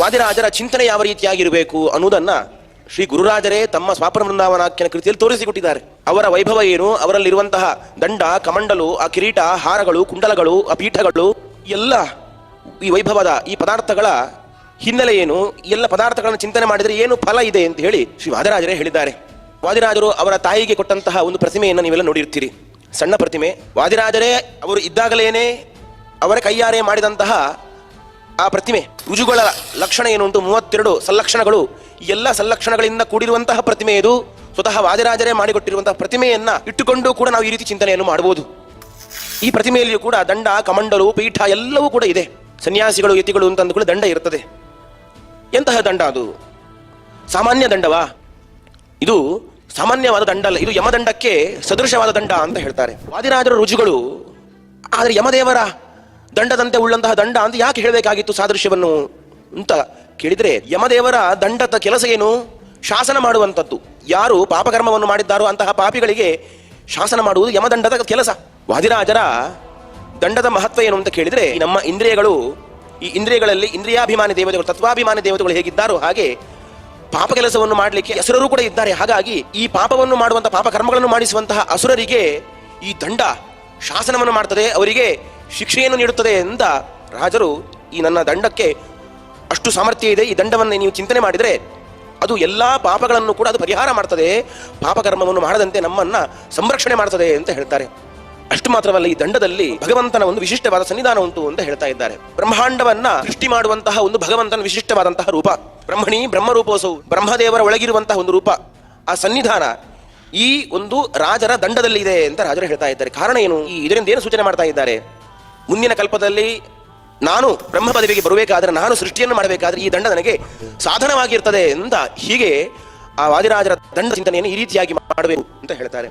ವಾದಿರಾಜರ ಚಿಂತನೆ ಯಾವ ರೀತಿಯಾಗಿರಬೇಕು ಅನ್ನೋದನ್ನ ಶ್ರೀ ಗುರುರಾಜರೇ ತಮ್ಮ ಸ್ವಾಪನ ವೃಂದಾವನಾಖ್ಯನ ಕೃತಿಯಲ್ಲಿ ತೋರಿಸಿಕೊಟ್ಟಿದ್ದಾರೆ. ಅವರ ವೈಭವ ಏನು? ಅವರಲ್ಲಿರುವಂತಹ ದಂಡ, ಕಮಂಡಲು, ಆ ಕಿರೀಟ, ಹಾರಗಳು, ಕುಂಡಲಗಳು, ಆ ಪೀಠಗಳು, ಎಲ್ಲ ಈ ವೈಭವದ ಈ ಪದಾರ್ಥಗಳ ಹಿನ್ನೆಲೆ ಏನು? ಎಲ್ಲ ಪದಾರ್ಥಗಳನ್ನು ಚಿಂತನೆ ಮಾಡಿದರೆ ಏನು ಫಲ ಇದೆ ಅಂತ ಹೇಳಿ ಶ್ರೀ ವಾದಿರಾಜರೇ ಹೇಳಿದ್ದಾರೆ. ವಾದಿರಾಜರು ಅವರ ತಾಯಿಗೆ ಕೊಟ್ಟಂತಹ ಒಂದು ಪ್ರತಿಮೆಯನ್ನು ನೀವೆಲ್ಲ ನೋಡಿರ್ತೀರಿ. ಸಣ್ಣ ಪ್ರತಿಮೆ. ವಾದಿರಾಜರೇ, ಅವರು ಇದ್ದಾಗಲೇನೆ ಅವರ ಕೈಯಾರೆ ಮಾಡಿದಂತಹ ಆ ಪ್ರತಿಮೆ ರುಜುಗಳ ಲಕ್ಷಣ ಏನು ಉಂಟು ಮೂವತ್ತೆರಡು ಸಲ್ಲಕ್ಷಣಗಳು ಈ ಎಲ್ಲ ಸಲ್ಲಕ್ಷಣಗಳಿಂದ ಕೂಡಿರುವಂತಹ ಪ್ರತಿಮೆ ಇದು. ಸ್ವತಃ ವಾದಿರಾಜರೇ ಮಾಡಿಕೊಟ್ಟಿರುವಂತಹ ಪ್ರತಿಮೆಯನ್ನ ಇಟ್ಟುಕೊಂಡು ಕೂಡ ನಾವು ಈ ರೀತಿ ಚಿಂತನೆಯನ್ನು ಮಾಡಬಹುದು ಈ ಪ್ರತಿಮೆಯಲ್ಲಿಯೂ ಕೂಡ ದಂಡ, ಕಮಂಡಲು, ಪೀಠ ಎಲ್ಲವೂ ಕೂಡ ಇದೆ. ಸನ್ಯಾಸಿಗಳು, ಯತಿಗಳು ಅಂತ ಅಂದಕೊಳ್ಳಿ ದಂಡ ಇರುತ್ತದೆ ಎಂತಹ ದಂಡ ಅದು? ಸಾಮಾನ್ಯ ದಂಡವಾ? ಇದು ಸಾಮಾನ್ಯವಾದ ದಂಡ ಅಲ್ಲ. ಇದು ಯಮದಂಡಕ್ಕೆ ಸದೃಶವಾದ ದಂಡ ಅಂತ ಹೇಳ್ತಾರೆ. ವಾದಿರಾಜರ ರುಜುಗಳು. ಆದರೆ ಯಮದೇವರ ದಂಡದಂತೆ ಉಳ್ಳಂತಹ ದಂಡ ಅಂತ ಯಾಕೆ ಹೇಳಬೇಕಾಗಿತ್ತು ಸಾದೃಶ್ಯವನ್ನು ಅಂತ ಕೇಳಿದ್ರೆ ಯಮದೇವರ ದಂಡದ ಕೆಲಸ ಏನು? ಶಾಸನ ಮಾಡುವಂಥದ್ದು. ಯಾರು ಪಾಪಕರ್ಮವನ್ನು ಮಾಡಿದ್ದಾರೋ ಅಂತಹ ಪಾಪಿಗಳಿಗೆ ಶಾಸನ ಮಾಡುವುದು ಯಮದಂಡದ ಕೆಲಸ. ವಾದಿರಾಜರ ದಂಡದ ಮಹತ್ವ ಏನು ಅಂತ ಕೇಳಿದ್ರೆ ನಮ್ಮ ಇಂದ್ರಿಯಗಳು, ಈ ಇಂದ್ರಿಯಗಳಲ್ಲಿ ಇಂದ್ರಿಯಾಭಿಮಾನಿ ದೇವತೆಗಳು, ತತ್ವಾಭಿಮಾನಿ ದೇವತೆಗಳು ಹೇಗಿದ್ದಾರೋ ಹಾಗೆ ಪಾಪ ಕೆಲಸವನ್ನು ಮಾಡಲಿಕ್ಕೆ ಅಸುರರು ಕೂಡ ಇದ್ದಾರೆ. ಹಾಗಾಗಿ ಈ ಪಾಪವನ್ನು ಮಾಡುವಂತಹ ಪಾಪ ಕರ್ಮಗಳನ್ನು ಮಾಡಿಸುವಂತಹ ಅಸುರರಿಗೆ ಈ ದಂಡ ಶಾಸನವನ್ನು ಮಾಡ್ತದೆ. ಅವರಿಗೆ ಶಿಕ್ಷೆಯನ್ನು ನೀಡುತ್ತದೆ ಎಂದ ರಾಜರು, ಈ ನನ್ನ ದಂಡಕ್ಕೆ ಅಷ್ಟು ಸಾಮರ್ಥ್ಯ ಇದೆ, ಈ ದಂಡವನ್ನು ನೀವು ಚಿಂತನೆ ಮಾಡಿದರೆ ಅದು ಎಲ್ಲ ಪಾಪಗಳನ್ನು ಕೂಡ ಅದು ಪರಿಹಾರ ಮಾಡ್ತದೆ. ಪಾಪಕರ್ಮವನ್ನು ಮಾಡದಂತೆ ನಮ್ಮನ್ನು ಸಂರಕ್ಷಣೆ ಮಾಡ್ತದೆ ಅಂತ ಹೇಳ್ತಾರೆ. ಅಷ್ಟು ಮಾತ್ರವಲ್ಲ, ಈ ದಂಡದಲ್ಲಿ ಭಗವಂತನ ಒಂದು ವಿಶಿಷ್ಟವಾದ ಸನ್ನಿಧಾನ ಉಂಟು ಅಂತ ಹೇಳ್ತಾ ಇದ್ದಾರೆ. ಬ್ರಹ್ಮಾಂಡವನ್ನ ಸೃಷ್ಟಿ ಮಾಡುವಂತಹ ಒಂದು ಭಗವಂತನ ವಿಶಿಷ್ಟವಾದಂತಹ ರೂಪ. ಬ್ರಹ್ಮಣಿ ಬ್ರಹ್ಮರೂಪೋಸವು ಬ್ರಹ್ಮದೇವರ ಒಳಗಿರುವಂತಹ ಒಂದು ರೂಪ. ಆ ಸನ್ನಿಧಾನ ಈ ಒಂದು ರಾಜರ ದಂಡದಲ್ಲಿ ಇದೆ ಅಂತ ರಾಜರು ಹೇಳ್ತಾ ಇದ್ದಾರೆ. ಕಾರಣ ಏನು? ಈ ಇದರಿಂದ ಏನು ಸೂಚನೆ ಮಾಡ್ತಾ ಇದ್ದಾರೆ? ಮುಂದಿನ ಕಲ್ಪದಲ್ಲಿ ನಾನು ಬ್ರಹ್ಮ ಪದವಿಗೆ ಬರಬೇಕಾದ್ರೆ ನಾನು ಸೃಷ್ಟಿಯನ್ನು ಮಾಡಬೇಕಾದ್ರೆ ಈ ದಂಡ ನನಗೆ ಸಾಧನವಾಗಿರ್ತದೆ ಅಂತ ಹೀಗೆ ಆ ವಾದಿರಾಜರ ದಂಡ ಚಿಂತನೆಯನ್ನು ಈ ರೀತಿಯಾಗಿ ಮಾಡಬೇಕು ಅಂತ ಹೇಳ್ತಾರೆ.